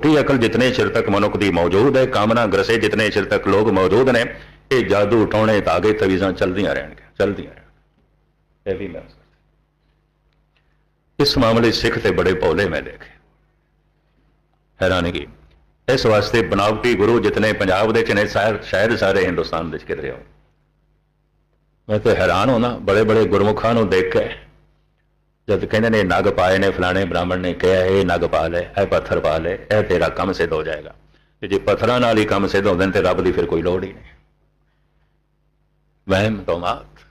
ਝੂਠੀ ਅਕਲ ਜਿਤਨੇ ਚਿਰ ਤੱਕ ਮਨੁੱਖ ਦੀ ਮੌਜੂਦ ਹੈ, ਕਾਮਨਾ ਗ੍ਰਸੇ ਜਿਤਨੇ ਚਿਰ ਤੱਕ ਲੋਕ ਮੌਜੂਦ ਨੇ, ਇਹ ਜਾਦੂ ਟੋਣੇ ਧਾਗੇ ਤਵੀਜ਼ਾਂ ਚੱਲਦੀਆਂ ਰਹਿਣਗੀਆਂ ਚੱਲਦੀਆਂ ਰਹਿਣਗੀਆਂ। ਇਹ ਵੀ ਮੈਂ ਇਸ ਮਾਮਲੇ ਸਿੱਖ ਤੇ ਬੜੇ ਭੋਲੇ ਮੈਂ ਦੇਖੇ। ਹੈਰਾਨਗੀ, ਇਸ ਵਾਸਤੇ ਬਨਾਵਟੀ ਗੁਰੂ ਜਿਤਨੇ ਪੰਜਾਬ ਦੇ ਚ ਨੇ, ਸ਼ਾਇਦ ਸ਼ਾਇਦ ਸਾਰੇ ਹਿੰਦੁਸਤਾਨ ਦੇ ਚ ਕਿਧਰੇ ਹੋ ਮੈਂ ਤਾਂ ਹੈਰਾਨ ਹੋਣਾ ਬੜੇ ਬੜੇ ਗੁਰਮੁਖਾਂ ਨੂੰ ਦੇਖ ਕੇ ਜਦ ਕਹਿੰਦੇ ਨੇ ਨਗ ਪਾਏ ਨੇ ਫਲਾਣੇ ਬ੍ਰਾਹਮਣ ਨੇ ਕਿਹਾ ਇਹ ਨਗ ਪਾ ਲੈ ਇਹ ਪੱਥਰ ਪਾ ਲੈ ਇਹ ਤੇਰਾ ਕੰਮ ਸਿੱਧ ਹੋ ਜਾਏਗਾ ਤੇ ਜੇ ਪੱਥਰਾਂ ਨਾਲ ਹੀ ਕੰਮ ਸਿੱਧ ਹੁੰਦੇ ਨੇ ਤੇ ਰੱਬ ਦੀ ਫਿਰ ਕੋਈ ਲੋੜ ਹੀ ਨਹੀਂ ਵਹਿਮ ਤੋਮਾਤ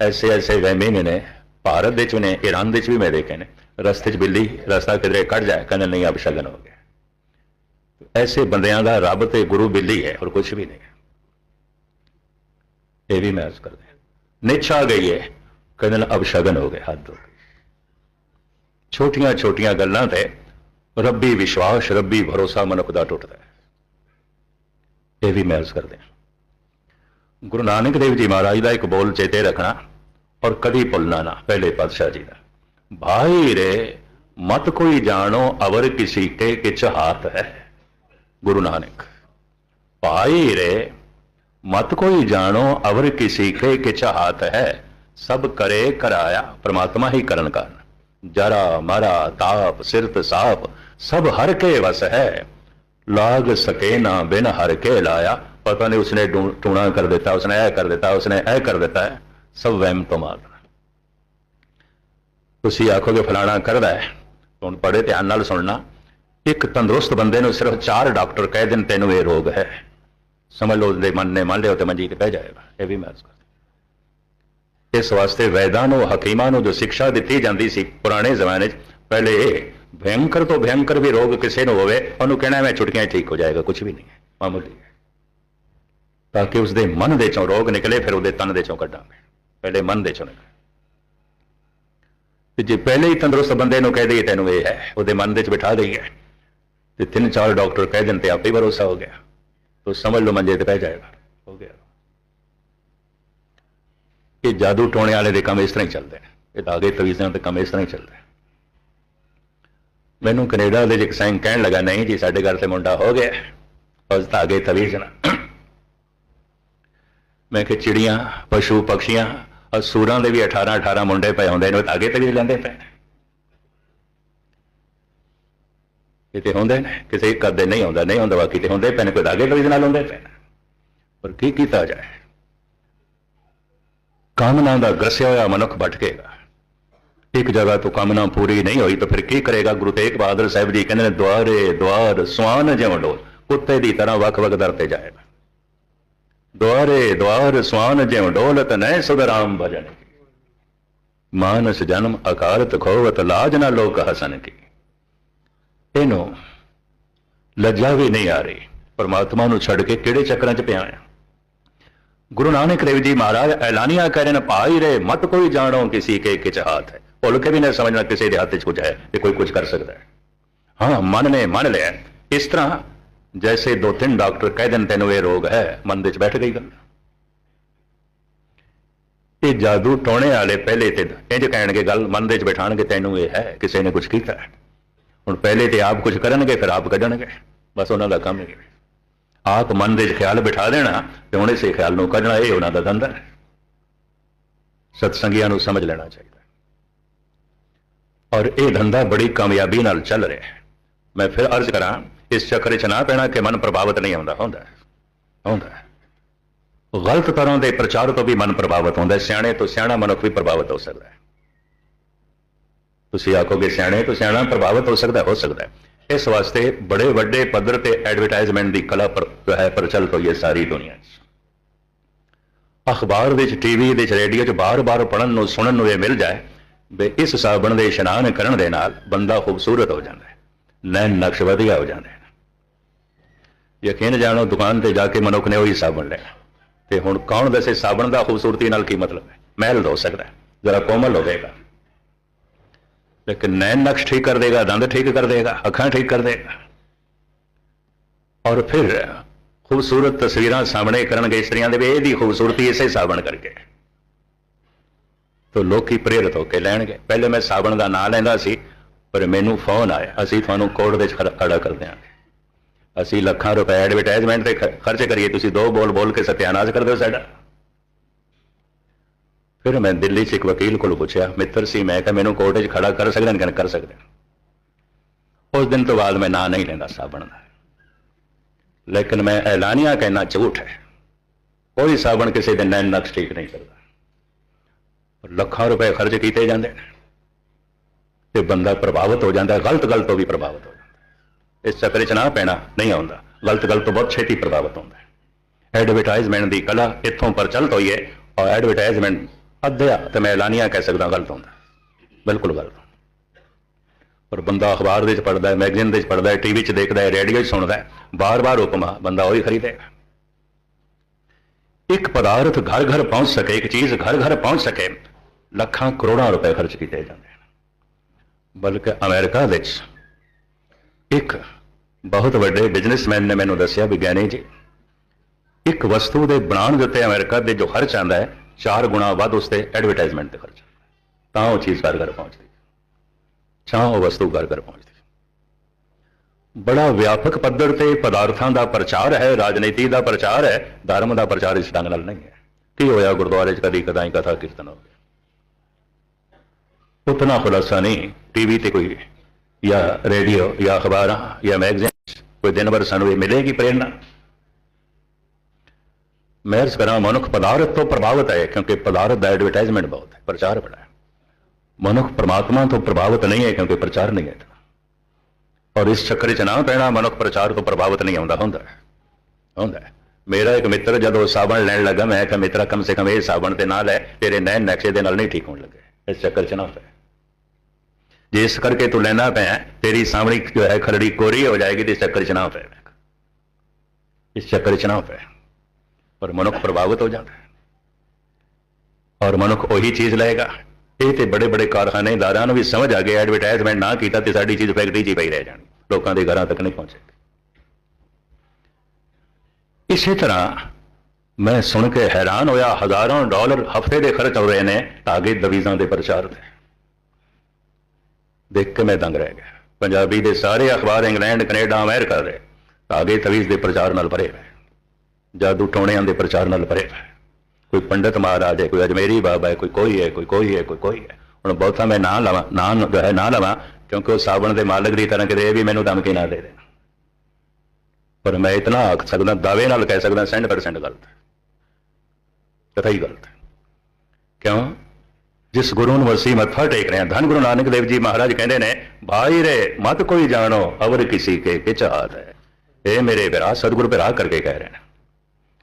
ਐਸੇ ਐਸੇ ਵਹਿਮੀ ਨੇ ਭਾਰਤ ਦੇ ਚ ਨੇ ਈਰਾਨ ਦੇ ਚ ਵੀ ਮੈਂ ਦੇਖੇ ਨੇ ਰਸਤੇ ਚ ਬਿੱਲੀ ਰਸਤਾ ਕਿਧਰੇ ਕੱਢ ਜਾਏ ਕਹਿੰਦੇ ਨਹੀਂ ਅਬ ਸ਼ਗਨ ਹੋ ਗਿਆ ਐਸੇ ਬੰਦਿਆਂ ਦਾ ਰੱਬ ਤੇ ਗੁਰੂ ਬਿੱਲੀ ਹੈ ਹੋਰ ਕੁਝ ਵੀ ਨਹੀਂ ਹੈ ਇਹ ਵੀ ਮੈਂ ਅਰਜ਼ ਕਰਦੇ ਹਾਂ ਨਿਛਾ ਗਈ ਹੈ ਕਹਿੰਦੇ ਨੇ ਅਬਸ਼ਗਨ ਹੋ ਗਏ ਹੱਦ ਹੋ ਗਈ। ਛੋਟੀਆਂ ਛੋਟੀਆਂ ਗੱਲਾਂ ਤੇ ਰੱਬੀ ਵਿਸ਼ਵਾਸ, ਰੱਬੀ ਭਰੋਸਾ ਮਨੁੱਖ ਦਾ ਟੁੱਟਦਾ ਹੈ। ਇਹ ਵੀ ਮੈਂ ਅਰਜ਼ ਕਰਦੇ ਹਾਂ। ਗੁਰੂ ਨਾਨਕ ਦੇਵ ਜੀ ਮਹਾਰਾਜ ਦਾ ਇੱਕ ਬੋਲ ਚੇਤੇ ਰੱਖਣਾ ਔਰ ਕਦੀ ਭੁੱਲਣਾ ਨਾ, ਪਹਿਲੇ ਪਾਤਸ਼ਾਹ ਜੀ ਦਾ। ਭਾਈ ਰੇ ਮਤ ਕੋਈ ਜਾਣੋ, ਅਵਰ ਕਿਸੀ ਕੇ ਕਿਛ ਹਾਥ ਹੈ। ਗੁਰੂ ਨਾਨਕ ਭਾਈ ਰੇ ਮਤ ਕੋਈ ਜਾਣੋ, ਅਵਰ ਕਿਸੀ ਕੇ ਕਿਛ ਹਾਥ ਹੈ। ਸਭ ਕਰੇ ਕਰਾਇਆ ਪ੍ਰਮਾਤਮਾ ਹੀ ਕਰਨ ਕਾਰਨ। ਜਰਾ ਮਾਰਾ ਤਾਪ ਸਿਰਤ ਸਾਪ, ਸਭ ਹਰ ਕੇ ਵਸ ਹੈ। ਲਾਗ ਸਕੇ ਨਾ ਬਿਨ ਹਰ ਕੇ ਲਾਇਆ। ਪਤਾ ਨਹੀਂ ਉਸਨੇ ਟੂਣਾ ਕਰ ਦਿੱਤਾ, ਉਸਨੇ ਇਹ ਕਰ ਦਿੱਤਾ, ਉਸਨੇ ਇਹ ਕਰ ਦਿੱਤਾ। ਹੈ ਸਭ ਵਹਿਮ ਤੋਂ ਮਾਰ ਤੁਸੀਂ ਆਖੋਗੇ ਫਲਾਣਾ ਕਰਦਾ ਹੈ। ਹੁਣ ਬੜੇ ਧਿਆਨ ਨਾਲ ਸੁਣਨਾ। ਇੱਕ ਤੰਦਰੁਸਤ ਬੰਦੇ ਨੂੰ ਸਿਰਫ ਚਾਰ ਡਾਕਟਰ ਕਹਿ ਦੇਣ, ਤੈਨੂੰ ਇਹ ਰੋਗ ਹੈ। ਸਮਝ ਲਓ ਦੇ ਮਨ ਨੇ ਮੰਨ ਲਿਓ ਤੇ ਮੰਜੀ ਤੇ ਪੈ ਜਾਏਗਾ। ਇਹ ਵੀ ਮੈਂ ਇਸ ਵਾਸਤੇ ਵੈਦਾਂ ਨੂੰ, ਹਕੀਮਾਂ ਨੂੰ ਜੋ ਸਿੱਖਿਆ ਦਿੱਤੀ ਜਾਂਦੀ ਸੀ ਪੁਰਾਣੇ ਜ਼ਮਾਨੇ 'ਚ, ਪਹਿਲੇ ਇਹ ਭਯੰਕਰ ਤੋਂ ਭਯੰਕਰ ਵੀ ਰੋਗ ਕਿਸੇ ਨੂੰ ਹੋਵੇ, ਉਹਨੂੰ ਕਹਿਣਾ ਮੈਂ ਛੁਟਕੀਆਂ 'ਚ ਠੀਕ ਹੋ ਜਾਏਗਾ ਕੁਝ ਵੀ ਨਹੀਂ ਹੈ, ਮਾਮੂਲੀ ਤਾਂ ਕਿ ਉਸਦੇ ਮਨ ਦੇ ਚੋਂ ਰੋਗ ਨਿਕਲੇ, ਫਿਰ ਉਹਦੇ ਤਨ ਦੇ ਚੋਂ ਕੱਢਾਂਗੇ, ਪਹਿਲੇ ਮਨ ਦੇ ਚੋਂ ਨਿਕਲੇ। ਤੇ ਜੇ ਪਹਿਲੇ ਹੀ ਤੰਦਰੁਸਤ ਬੰਦੇ ਨੂੰ ਕਹਿ ਦਈਏ, ਤੈਨੂੰ ਇਹ ਹੈ, ਉਹਦੇ ਮਨ ਦੇ ਚ ਬਿਠਾ ਦਈਏ, ਤੇ ਤਿੰਨ ਚਾਰ ਡਾਕਟਰ ਕਹਿ ਦਿੰਦੇ ਆਪੇ ਹੀ ਭਰੋਸਾ ਹੋ ਗਿਆ, ਤੋ ਸਮਝ ਲਓ ਮੰਜੇ ਤੇ ਪੈ ਜਾਏਗਾ, ਹੋ ਗਿਆ। ਕਿ ਜਾਦੂ ਟੋਣੇ ਵਾਲੇ ਦੇ ਕੰਮ ਇਸ ਤਰ੍ਹਾਂ ਹੀ ਚੱਲਦੇ ਨੇ। ਇਹ ਧਾਗੇ ਤਵੀਜ਼ਾਂ ਤੇ ਕੰਮ ਇਸ ਤਰ੍ਹਾਂ ਹੀ ਚੱਲਦਾ ਮੈਨੂੰ ਕੈਨੇਡਾ ਦੇ ਇੱਕ ਸਾਈਂ ਕਹਿਣ ਲੱਗਾ, ਨਹੀਂ ਜੀ, ਸਾਡੇ ਘਰ ਤੇ ਮੁੰਡਾ ਹੋ ਗਿਆ। ਉਸ ਧਾਗੇ ਤਵੀਜ਼ ਨਾਲ ਮੈਂ ਕਿ ਚਿੜੀਆਂ, ਪਸ਼ੂ ਪਕਸ਼ੀਆਂ ਅਸੂਰਾਂ ਦੇ ਵੀ 18 18 ਮੁੰਡੇ ਪਏ ਹੁੰਦੇ ਨੇ, ਉਹ ਧਾਗੇ ਤਵੀਜ਼ ਲੈਂਦੇ ਪਏ ਇਹ ਕਿਤੇ ਹੁੰਦੇ ਨੇ, ਕਿਸੇ ਇੱਕ ਅੱਧੇ ਨਹੀਂ ਹੁੰਦਾ ਨਹੀਂ ਹੁੰਦਾ ਬਾਕੀ ਤੇ ਹੁੰਦੇ ਪਏ ਨੇ, ਕੋਈ ਧਾਗੇ ਤਵੀਜ਼ ਨਾਲ ਹੁੰਦੇ ਪਏ ਪਰ ਕੀ ਕੀਤਾ ਜਾਏ? ਕਾਮਨਾ ਦਾ ਗਸਿਆ ਹੋਇਆ ਮਨੁੱਖ ਭਟਕੇਗਾ ਇੱਕ ਜਗ੍ਹਾ ਤੋਂ ਕਾਮਨਾ ਪੂਰੀ ਨਹੀਂ ਹੋਈ ਤਾਂ ਫਿਰ ਕੀ ਕਰੇਗਾ? ਗੁਰੂ ਤੇਗ ਬਹਾਦਰ ਸਾਹਿਬ ਜੀ ਕਹਿੰਦੇ ਨੇ, ਦੁਆਰੇ, ਦੁਆਰ, ਸਵਾਨ ਜਿਉਂ ਡੋਲ, ਕੁੱਤੇ ਦੀ ਤਰ੍ਹਾਂ ਵੱਖ-ਵੱਖ ਦਰ ਤੇ ਜਾਏਗਾ। ਦੁਆਰੇ, ਦੁਆਰ, ਸਵਾਨ ਜਿਉਂ ਡੋਲਤ ਨੈ ਸੁਧਰਾਮ ਭਜਨ ਮਾਨਸ ਜਨਮ ਅਕਾਲਤ ਖੋਵਤ, ਲਾਜ ਨਾ ਲੋਕ ਹਸਨ ਕੀ। ਇਹਨੂੰ ਲੱਜਾ ਵੀ ਨਹੀਂ ਆ ਰਹੀ। ਪਰਮਾਤਮਾ ਨੂੰ ਛੱਡ ਕੇ ਕਿਹੜੇ ਚੱਕਰਾਂ 'ਚ ਪਿਆ ਆ ਗੁਰੂ ਨਾਨਕ ਦੇਵ ਜੀ ਮਹਾਰਾਜ, ਐਲਾਨੀਆਂ ਕਰਨ ਪਾਈ ਰੇ, ਮਤ ਕੋਈ ਜਾਣੋ ਕਿਸੇ ਕੇ ਕਿਚ ਹਾਥ ਹੈ। ਭੁੱਲ ਕੇ ਵੀ ਨਾ ਸਮਝਣਾ ਕਿਸੇ ਦੇ ਹੱਥ 'ਚ ਕੁਝ ਹੈ ਤੇ ਕੋਈ ਕੁਝ ਕਰ ਸਕਦਾ ਹੈ। ਹਾਂ, ਮਨ ਨੇ ਮੰਨ ਲਿਆ। ਇਸ ਤਰ੍ਹਾਂ ਜੈਸੇ ਦੋ ਤਿੰਨ ਡਾਕਟਰ ਕਹਿ ਦੇਣ, ਤੈਨੂੰ ਇਹ ਰੋਗ ਹੈ, ਮਨ ਦੇ ਵਿੱਚ ਬੈਠ ਗਈ ਗੱਲ। ਇਹ ਜਾਦੂ ਟੋਣੇ ਵਾਲੇ ਪਹਿਲੇ ਤੇ ਇੰਜ ਕਹਿਣਗੇ, ਗੱਲ ਮਨ ਦੇ ਵਿੱਚ ਬਿਠਾਣਗੇ, ਤੈਨੂੰ ਇਹ ਹੈ, ਕਿਸੇ ਨੇ ਕੁਝ ਕੀਤਾ ਹੁਣ ਪਹਿਲੇ ਤੇ ਆਪ ਕੁਝ ਕਰਨਗੇ, ਫਿਰ ਆਪ ਕੱਢਣਗੇ। ਬਸ ਉਹਨਾਂ ਦਾ ਕੰਮ ਹੈ। ਆਪ ਮਨ ਦੇ ਖਿਆਲ ਬਿਠਾ ਦੇਣਾ ਤੇ ਹੁਣ ਇਸੇ ਖਿਆਲ ਨੂੰ ਕੱਢਣਾ ਇਹ ਉਹਨਾਂ ਦਾ ਧੰਦਾ ਹੈ। ਸਤਸੰਗੀਆਂ ਨੂੰ ਸਮਝ ਲੈਣਾ ਚਾਹੀਦਾ ਔਰ ਇਹ ਧੰਦਾ ਬੜੀ ਕਾਮਯਾਬੀ ਨਾਲ ਚੱਲ ਰਿਹਾ ਹੈ। ਮੈਂ ਫਿਰ ਅਰਜ਼ ਕਰਾਂ, ਇਸ ਚੱਕਰ 'ਚ ਨਾ ਪੈਣਾ ਕਿ ਮਨ ਪ੍ਰਭਾਵਿਤ ਨਹੀਂ ਹੁੰਦਾ ਹੁੰਦਾ ਹੁੰਦਾ ਗਲਤ ਤਰ੍ਹਾਂ ਦੇ ਪ੍ਰਚਾਰ ਤੋਂ ਵੀ ਮਨ ਪ੍ਰਭਾਵਿਤ ਹੁੰਦਾ ਸਿਆਣੇ ਤੋਂ ਸਿਆਣਾ ਮਨੁੱਖ ਵੀ ਪ੍ਰਭਾਵਿਤ ਹੋ ਸਕਦਾ ਹੈ। ਤੁਸੀਂ ਆਖੋਗੇ ਸਿਆਣੇ ਤੋਂ ਸਿਆਣਾ ਪ੍ਰਭਾਵਿਤ ਹੋ ਸਕਦਾ ਹੋ ਸਕਦਾ ਇਸ ਵਾਸਤੇ ਬੜੇ ਵੱਡੇ ਪੱਧਰ ਤੇ ਐਡਵਰਟਾਈਜ਼ਮੈਂਟ ਦੀ ਕਲਾ ਪਰ, ਜੋ ਹੈ ਪ੍ਰਚਲਿਤ ਹੋਈ ਹੈ ਸਾਰੀ ਦੁਨੀਆ 'ਚ। ਅਖਬਾਰ ਵਿੱਚ ਟੀਵੀ ਵਿੱਚ ਰੇਡੀਓ 'ਚ ਬਾਰ-ਬਾਰ ਪੜਨ ਨੂੰ, ਸੁਣਨ ਨੂੰ ਇਹ ਮਿਲ ਜਾਏ ਵੀ ਇਸ ਸਾਬਣ ਦੇ ਇਸ਼ਨਾਨ ਕਰਨ ਦੇ ਨਾਲ ਬੰਦਾ ਖੂਬਸੂਰਤ ਹੋ ਜਾਂਦਾ ਹੈ, ਨੈਣ ਨਕਸ਼ ਵਧੀਆ ਹੋ ਜਾਂਦੇ ਨੇ ਯਕੀਨ ਜਾਣੋ, ਦੁਕਾਨ ਤੇ ਜਾ ਕੇ ਮਨੁੱਖ ਨੇ ਉਹੀ ਸਾਬਣ ਲੈਣਾ। ਤੇ ਹੁਣ ਕੌਣ ਦੱਸੇ ਸਾਬਣ ਦਾ ਖੂਬਸੂਰਤੀ ਨਾਲ ਕੀ ਮਤਲਬ ਹੈ? ਮਹਿਲ ਹੋ ਸਕਦਾ ਜਰਾ ਕੋਮਲ ਹੋਵੇਗਾ। ਲੇਕਿਨ ਨੈਣ ਨਕਸ਼ ਠੀਕ ਕਰ ਦੇਗਾ, ਦੰਦ ਠੀਕ ਕਰ ਦੇਗਾ, ਅੱਖਾਂ ਠੀਕ ਕਰ ਦੇਗਾ। ਔਰ ਫਿਰ ਖੂਬਸੂਰਤ ਤਸਵੀਰਾਂ ਸਾਹਮਣੇ ਕਰਨਗੇ ਇਸਤਰੀਆਂ ਦੇ ਵੀ, ਇਹਦੀ ਖੂਬਸੂਰਤੀ ਇਸੇ ਸਾਬਣ ਕਰਕੇ। ਤੋ ਲੋਕੀ ਪ੍ਰੇਰਿਤ ਹੋ ਕੇ ਲੈਣਗੇ। ਪਹਿਲੇ ਮੈਂ ਸਾਬਣ ਦਾ ਨਾਂ ਲੈਂਦਾ ਸੀ, ਪਰ ਮੈਨੂੰ ਫੋਨ ਆਇਆ। ਅਸੀਂ ਤੁਹਾਨੂੰ ਕੋਰਟ ਦੇ ਵਿੱਚ ਖੜਾ ਖੜਾ ਕਰ ਦਿਆਂਗੇ। ਅਸੀਂ ਲੱਖਾਂ ਰੁਪਏ ਐਡਵਰਟਾਈਜ਼ਮੈਂਟ ਤੇ ਖ- ਖਰਚ ਕਰੀਏ। ਤੁਸੀਂ ਦੋ ਬੋਲ ਬੋਲ ਕੇ ਸਤਿਆਨਾਸ਼ ਕਰ ਦਿਓ ਸਾਡਾ। ਫਿਰ ਮੈਂ ਦਿੱਲੀ 'ਚ ਇੱਕ ਵਕੀਲ ਕੋਲ ਪੁੱਛਿਆ, ਮਿੱਤਰ ਸੀ, ਮੈਂ ਕਿਹਾ ਮੈਨੂੰ ਕੋਰਟ 'ਚ ਖੜਾ ਕਰ ਸਕਦੇ ਨੇ ਕਹਿੰਦੇ ਕਰ ਸਕਦੇ ਉਸ ਦਿਨ ਤੋਂ ਬਾਅਦ ਮੈਂ ਨਾਂ ਨਹੀਂ ਲੈਂਦਾ ਸਾਬਣ ਦਾ ਲੇਕਿਨ ਮੈਂ ਐਲਾਨੀਆ ਕਹਿਣਾ ਝੂਠ ਹੈ। ਕੋਈ ਸਾਬਣ ਕਿਸੇ ਦੇ ਨੈਣ ਨਕਸ਼ ਠੀਕ ਨਹੀਂ ਕਰਦਾ। ਪਰ ਲੱਖਾਂ ਰੁਪਏ ਖਰਚ ਕੀਤੇ ਜਾਂਦੇ ਨੇ। ਤੇ ਬੰਦਾ ਪ੍ਰਭਾਵਿਤ ਹੋ ਜਾਂਦਾ, ਗਲਤ ਗਲਤ ਤੋਂ ਵੀ ਪ੍ਰਭਾਵਿਤ ਹੋ ਜਾਂਦਾ ਇਸ ਚੱਕਰ 'ਚ ਨਾ ਪੈਣਾ, ਨਹੀਂ ਆਉਂਦਾ। ਗਲਤ ਗਲਤ ਤੋਂ ਬਹੁਤ ਛੇਤੀ ਪ੍ਰਭਾਵਿਤ ਹੁੰਦਾ ਐਡਵਰਟਾਈਜ਼ਮੈਂਟ ਦੀ ਕਲਾ ਇੱਥੋਂ ਪ੍ਰਚਲਿਤ ਹੋਈ ਹੈ ਔਰ ਐਡਵਰਟਾਈਜ਼ਮੈਂਟ ਅੱਧਿਆ ਤੇ ਮੈਂ ਐਲਾਨੀਆਂ ਕਹਿ ਸਕਦਾ ਗਲਤ ਹੁੰਦਾ। ਬਿਲਕੁਲ ਗਲਤ ਪਰ ਬੰਦਾ ਅਖਬਾਰ ਦੇ ਵਿੱਚ ਪੜਦਾ ਹੈ, ਮੈਗਜ਼ੀਨ ਦੇ ਵਿੱਚ ਪੜਦਾ ਹੈ, ਟੀਵੀ 'ਚ ਦੇਖਦਾ ਹੈ, ਰੇਡੀਓ 'ਚ ਸੁਣਦਾ ਹੈ, ਬਾਰ-ਬਾਰ ਹੁਕਮ ਆ, ਬੰਦਾ ਉਹੀ ਖਰੀਦੇਗਾ ਇੱਕ ਪਦਾਰਥ ਘਰ ਘਰ ਪਹੁੰਚ ਸਕੇ, ਇੱਕ ਚੀਜ਼ ਘਰ ਘਰ ਪਹੁੰਚ ਸਕੇ, ਲੱਖਾਂ ਕਰੋੜਾਂ ਰੁਪਏ ਖਰਚ ਕੀਤੇ ਜਾਂਦੇ ਹਨ। ਬਲਕਿ ਅਮਰੀਕਾ ਵਿੱਚ ਇੱਕ ਬਹੁਤ ਵੱਡੇ ਬਿਜ਼ਨਸਮੈਨ ਨੇ ਮੈਨੂੰ ਦੱਸਿਆ, ਵਿਗਿਆਨੀ ਜੀ, ਇੱਕ ਵਸਤੂ ਦੇ ਬਣਾਉਣ ਦੇ ਉੱਤੇ ਅਮਰੀਕਾ ਦੇ ਜੋ ਖਰਚ ਆਂਦਾ ਹੈ ਚਾਰ ਗੁਣਾ ਵੱਧ ਉਸ ਤੇ ਐਡਵਰਟਾਈਜ਼ਮੈਂਟ ਤੇ ਖਰਚ ਤਾਂ ਉਹ ਚੀਜ਼ ਘਰ ਘਰ ਪਹੁੰਚਦੀ ਤਾਂ ਉਹ ਵਸਤੂ ਘਰ ਘਰ ਪਹੁੰਚਦੀ ਬੜਾ ਵਿਆਪਕ ਪੱਧਰ ਤੇ ਪਦਾਰਥਾਂ ਦਾ ਪ੍ਰਚਾਰ ਹੈ ਰਾਜਨੀਤੀ ਦਾ ਪ੍ਰਚਾਰ ਹੈ ਧਰਮ ਦਾ ਪ੍ਰਚਾਰ ਇਸ ਢੰਗ ਨਾਲ ਨਹੀਂ ਹੈ ਕੀ ਹੋਇਆ ਗੁਰਦੁਆਰੇ 'ਚ ਕਦੀ ਕਦਾਈ ਕਥਾ ਕੀਰਤਨ ਹੋ ਗਿਆ ਉਤਨਾ ਖੁਲਾਸਾ ਨਹੀਂ ਟੀਵੀ ਤੇ ਕੋਈ ਜਾਂ ਰੇਡੀਓ ਜਾਂ ਅਖਬਾਰਾਂ ਜਾਂ ਮੈਗਜ਼ੀਨ ਕੋਈ ਦਿਨ ਭਰ ਸਾਨੂੰ ਇਹ ਮਿਲੇਗੀ ਪ੍ਰੇਰਣਾ ਮੈਂ ਅਰਜ਼ ਕਰਾਂ ਮਨੁੱਖ ਪਦਾਰਥ ਤੋਂ ਪ੍ਰਭਾਵਿਤ ਹੈ ਕਿਉਂਕਿ ਪਦਾਰਥ ਦਾ ਐਡਵਰਟਾਈਜ਼ਮੈਂਟ ਬਹੁਤ ਹੈ ਪ੍ਰਚਾਰ ਬੜਾ ਹੈ ਮਨੁੱਖ ਪਰਮਾਤਮਾ ਤੋਂ ਪ੍ਰਭਾਵਿਤ ਨਹੀਂ ਹੈ ਕਿਉਂਕਿ ਪ੍ਰਚਾਰ ਨਹੀਂ ਹੈ ਔਰ ਇਸ ਚੱਕਰ 'ਚ ਨਾ ਪੈਣਾ ਮਨੁੱਖ ਪ੍ਰਚਾਰ ਤੋਂ ਪ੍ਰਭਾਵਿਤ ਨਹੀਂ ਹੁੰਦਾ ਹੁੰਦਾ ਹੈ। ਹੁੰਦਾ ਹੈ। ਮੇਰਾ ਇੱਕ ਮਿੱਤਰ ਜਦੋਂ ਸਾਬਣ ਲੈਣ ਲੱਗਾ ਮੈਂ ਕਿਹਾ ਮਿੱਤਰਾ ਕਮ ਸੇ ਕਮ ਇਹ ਸਾਬਣ ਤੇ ਨਾ ਲੈ ਤੇਰੇ ਨੈਣ ਨਕਸ਼ੇ ਦੇ ਨਾਲ ਨਹੀਂ ਠੀਕ ਹੋਣ ਲੱਗੇ ਇਸ ਚੱਕਰ 'ਚ ਨਾ ਪੈ ਜੇ ਇਸ ਕਰਕੇ ਤੂੰ ਲੈਣਾ ਪਿਆ ਤੇਰੀ ਸਾਹਮਣੀ ਜੋ ਹੈ ਖਰੜੀ ਕੋਰੀ ਹੋ ਜਾਏਗੀ ਤੇ ਇਸ ਚੱਕਰ 'ਚ ਨਾ ਪੈ ਇਸ ਚੱਕਰ 'ਚ ਨਾ ਪੈ ਪਰ ਮਨੁੱਖ ਪ੍ਰਭਾਵਿਤ ਹੋ ਜਾਂਦਾ ਔਰ ਮਨੁੱਖ ਉਹੀ ਚੀਜ਼ ਲਏਗਾ। ਇਹ ਤੇ ਬੜੇ ਬੜੇ ਕਾਰਖਾਨੇਦਾਰਾਂ ਨੂੰ ਵੀ ਸਮਝ ਆ ਗਿਆ ਐਡਵਰਟਾਈਜ਼ਮੈਂਟ ਨਾ ਕੀਤਾ ਤੇ ਸਾਡੀ ਚੀਜ਼ ਫੈਕਟਰੀ 'ਚ ਹੀ ਪਈ ਰਹਿ ਜਾਣੀ। ਲੋਕਾਂ ਦੇ ਘਰਾਂ ਤੱਕ ਨਹੀਂ ਪਹੁੰਚੇਗੀ ਇਸੇ ਤਰ੍ਹਾਂ ਮੈਂ ਸੁਣ ਕੇ ਹੈਰਾਨ ਹੋਇਆ, ਹਜ਼ਾਰਾਂ ਡਾਲਰ ਹਫ਼ਤੇ ਦੇ ਖਰਚ ਹੋ ਰਹੇ ਨੇ ਧਾਗੇ ਦਵੀਜ਼ਾਂ ਦੇ ਪ੍ਰਚਾਰ ਤੇ। ਦੇਖ ਕੇ ਮੈਂ ਦੰਗ ਰਹਿ ਗਿਆ। ਪੰਜਾਬੀ ਦੇ ਸਾਰੇ ਅਖਬਾਰ ਇੰਗਲੈਂਡ, ਕੈਨੇਡਾ, ਅਮਰੀਕਾ ਦੇ ਧਾਗੇ ਤਵੀਜ਼ ਦੇ ਪ੍ਰਚਾਰ ਨਾਲ ਭਰੇ ਹੋਏ। ਜਾਦੂ ਟੋਣਿਆਂ ਦੇ ਪ੍ਰਚਾਰ ਨਾਲ ਭਰੇ ਹੋਏ। ਕੋਈ ਪੰਡਤ ਮਹਾਰਾਜ ਹੈ, ਕੋਈ ਅਜਮੇਰੀ ਬਾਬਾ ਹੈ, ਕੋਈ ਕੋਈ ਹੈ, ਕੋਈ ਕੋਈ ਹੈ, ਕੋਈ ਕੋਈ ਹੈ। ਹੁਣ ਬਹੁਤਾ ਮੈਂ ਨਾ ਲਵਾਂ, ਨਾ ਜੋ ਹੈ ਨਾ ਲਵਾਂ, ਕਿਉਂਕਿ ਉਹ ਸਾਬਣ ਦੇ ਮਾਲਕ ਦੀ ਤਰ੍ਹਾਂ ਕਿਤੇ ਇਹ ਵੀ ਮੈਨੂੰ ਧਮਕੀ ਨਾ ਦੇ ਦੇਣ। ਪਰ ਮੈਂ ਇਤਨਾ ਆਖ ਸਕਦਾ, ਦਾਅਵੇ ਨਾਲ ਕਹਿ ਸਕਦਾ 100% ਗਲਤ ਹੈ। ਹੀ ਗਲਤ ਹੈ। ਕਿਉਂ? ਜਿਸ ਗੁਰੂ ਨੂੰ ਅਸੀਂ ਮੱਥਾ ਟੇਕ ਰਹੇ ਹਾਂ, ਧੰਨ ਗੁਰੂ ਨਾਨਕ ਦੇਵ ਜੀ ਮਹਾਰਾਜ ਕਹਿੰਦੇ ਨੇ, ਭਾਈ ਰੇ, ਮਤ ਕੋਈ ਜਾਣੋ, ਅਵਰ ਕਿਸੇ ਕੇ ਵਿਚਾਰ ਹੈ। ਇਹ ਮੇਰੇ ਵਿਰਾ ਸਤਿਗੁਰੂ ਭਰਾ ਕਰਕੇ ਕਹਿ ਰਹੇ ਨੇ।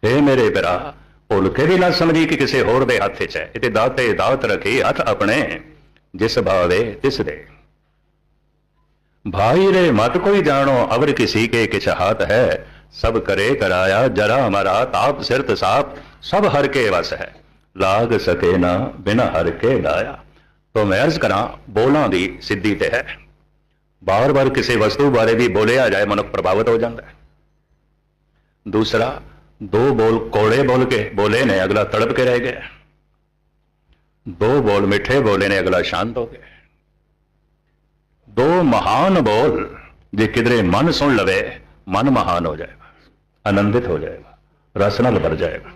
ਇਹ ਮੇਰੇ ਭਰਾ ਭੁਲਕੇ ਵੀ ਨਾ ਸਮਝੀ ਕਿ ਕਿਸੇ ਹੋਰ ਦੇ ਹੱਥ 'ਚ ਹੈ। ਇਤੇ ਦਾਤੇ ਦਾਤ ਰਖੀ ਹੱਥ ਆਪਣੇ। ਜਿਸ ਭਾਵੇ ਤਿਸ ਦੇ। ਭਾਈ ਰੇ ਮਤ ਕੋਈ ਜਾਣੋ, ਅਵਰ ਕਿਸੇ ਕੇ ਕਿਛ ਹੱਥ ਹੈ। ਸਭ ਕਰੇ ਕਰਾਇਆ ਜਰਾ ਮਰਾ, ਤਾਪ ਸਿਰਤ ਸਾਪ, ਸਭ ਹਰ ਕੇ ਵਸ ਹੈ। ਲਾਗ ਸਕੇ ਨਾ ਬਿਨ ਹਰ ਕੇ ਲਾਇਆ। ਤੋ ਮੈਂ ਅਰਜ਼ ਕਰਾਂ, ਬੋਲਾਂ ਦੀ ਸਿੱਧੀ ਤੇ ਹੈ। ਬਾਰ-ਬਾਰ ਕਿਸੇ ਵਸਤੂ ਬਾਰੇ ਵੀ ਬੋਲਿਆ ਜਾਏ, ਮਨੁੱਖ ਪ੍ਰਭਾਵਿਤ ਹੋ ਜਾਂਦਾ ਹੈ। ਦੂਸਰਾ ਦੋ ਬੋਲ ਕੋੜੇ ਬੋਲ ਕੇ ਬੋਲੇ ਨੇ ਅਗਲਾ ਤੜਪ ਕੇ ਰਹਿ ਗਿਆ ਦੋ ਬੋਲ ਮਿੱਠੇ ਬੋਲੇ ਨੇ ਅਗਲਾ ਸ਼ਾਂਤ ਹੋ ਗਿਆ ਦੋ ਮਹਾਨ ਬੋਲ ਜੇ ਕਿਧਰੇ ਮਨ ਸੁਣ ਲਵੇ ਮਨ ਮਹਾਨ ਹੋ ਜਾਏਗਾ ਆਨੰਦਿਤ ਹੋ ਜਾਏਗਾ ਰਸ ਨਾਲ ਭਰ ਜਾਏਗਾ